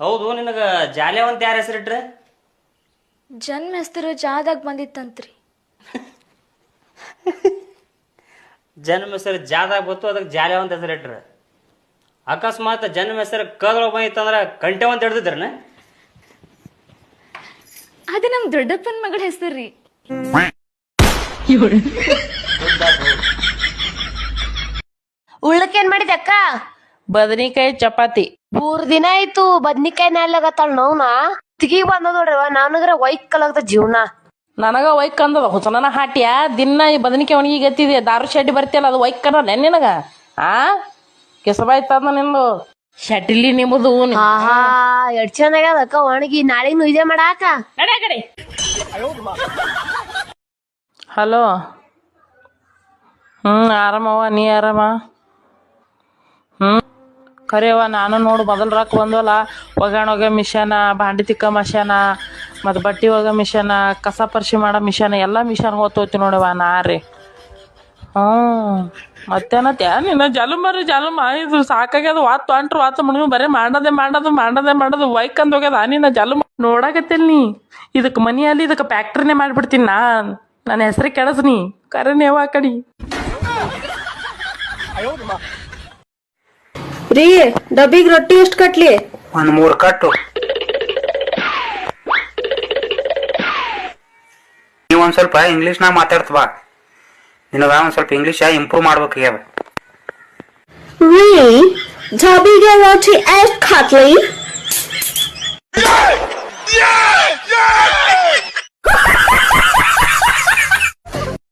ಹೌದು ನಿನಗ ಜಾಲ್ಯಾವಂತ ಯಾರ ಹೆಸರಿಟ್ರ? ಜನ್ಮ ಹೆಸರು ಜಾದಾಗ ಬಂದಿತ್ತಂತ್ರಿ. ಜನ್ಮ ಹೆಸರು ಜಾದಾಗ ಬಂತು ಅದಕ್ಕೆ ಜಾಲ್ಯಾವಂತ ಹೆಸರಿಟ್ರ. ಅಕಸ್ಮಾತ್ ಜನ್ಮ ಹೆಸರು ಕದ್ರೊಳಗೆ ಬಂದಿತ್ತಂದ್ರ ಕಂಟೆವಂತ ಹಿಡ್ದಿದ್ರನ? ಅದು ನಮ್ ದೊಡ್ಡಪ್ಪನ ಮಗಳ ಹೆಸರು ರೀ. ಉಳ್ಳಕ್ಕೇನ್ ಮಾಡಿದೆ ಅಕ್ಕ ಬದನಿಕಾಯಿ ಚಪಾತಿ. ಮೂರ್ ದಿನ ಆಯ್ತು ಬದ್ನಿಕಾಯಿ ನಾಲ್ಗತ್ತಾಳ ನೋವ್ನ. ತಿಗಿ ಬಂದದ ನೋಡ್ರವ ನನಗರ ವೈಕ್ ಕಲಾಗ್ದ ಜೀವನ. ನನಗ ವೈಕ್ ಅಂದದ ಹುಸನನ ಹಾಟ್ಯ? ದಿನ ಈ ಬದನಿಕಾಯಿ ಒಣಗಿ ಗತ್ತಿದೆ ದಾರು ಶೆಡ್ಡಿ ಬರ್ತಿಯಲ್ಲ ಅದು ವೈಕ್ ಅನ್ನಲ್ಲ ನಿನಗ? ಆ? ಕೆಸಬಾಯ್ತದ ನಿಂದು. ಶಟಿಲಿ ನಿಮ್ಮದು ಆಹಾ ಎಷ್ಟ್ ಚಂದ ಆಗ್ಯದ ಅಕ್ಕ ಒಣಗಿ ನಾಳೆಗ್ ಇದೆ ಮಾಡಾಕ. ಹಲೋ. ಹ್ಮ್ ಆರಾಮವ್ವ ನೀ ಆರಾಮ? ಖರೇವ ನಾನು ನೋಡು, ಮೊದಲು ರಾಕ್ ಬಂದವಲ್ಲ, ಒಗ್ಯಾಣ ಒಗ್ಯ ಮಿಷನ, ಬಾಂಡಿ ತಿಕ್ಕ ಮಿಷನ, ಮತ್ತು ಬಟ್ಟೆ ಒಗ್ಯ ಮಿಷನ, ಕಸ ಪರಿಶಿ ಮಾಡೋ ಮಿಷನ್, ಎಲ್ಲ ಮಿಷನ್ ಹೋಗ್ತೋತಿ ನೋಡವ ನಾ ರೀ. ಹ್ಞೂ. ಮತ್ತೇನತ್ತೆ ನಿನ್ನ ಜಲಮರಿ ಜಲಮ. ಇದು ಸಾಕಾಗ್ಯದ ವಾತ್ ಅಂಟ್ರು ವಾತ್ ಮುಳುಗು ಬರೀ ಮಾಡದೆ ಮಾಡೋದು ಮಾಡದೆ ಮಾಡೋದು ವೈಕ್ ಅಂದ್ ಹೋಗ್ಯದ. ನಿನ್ನ ಜಲಮ ನೋಡಾಕತ್ತಿಲ್ ನೀ. ಇದಕ್ಕೆ ಮನೆಯಲ್ಲಿ ಇದಕ್ಕೆ ಫ್ಯಾಕ್ಟ್ರಿನೇ ಮಾಡಿಬಿಡ್ತೀನಿ ನಾ. ನನ್ನ ಹೆಸರು ಕೆಡಸ್ನಿ ಕರೆನೇವ ಆ ಕಡಿ. ರೀ ಡಬ್ಬಿಗ್ ರೊಟ್ಟಿ ಎಷ್ಟ್ ಕಟ್ಲಿ ಒಂದ್ ಮೂರ್ ಕಟ್ಟು ನೀವ್ ಒಂದ್ ಸ್ವಲ್ಪ ಇಂಗ್ಲೀಷ್ನಾಗ ಮಾತಾಡ್ತವಾ ನಿನಗ ಒಂದ್ ಸ್ವಲ್ಪ ಇಂಗ್ಲೀಷ್ ಇಂಪ್ರೂವ್ ಮಾಡ್ಬೇಕಾಗ್ಯದ ರೀ ಡಬ್ಬಿಗೆ ರೊಟ್ಟಿ ಎಷ್ಟ್ ಕಟ್ಲಿ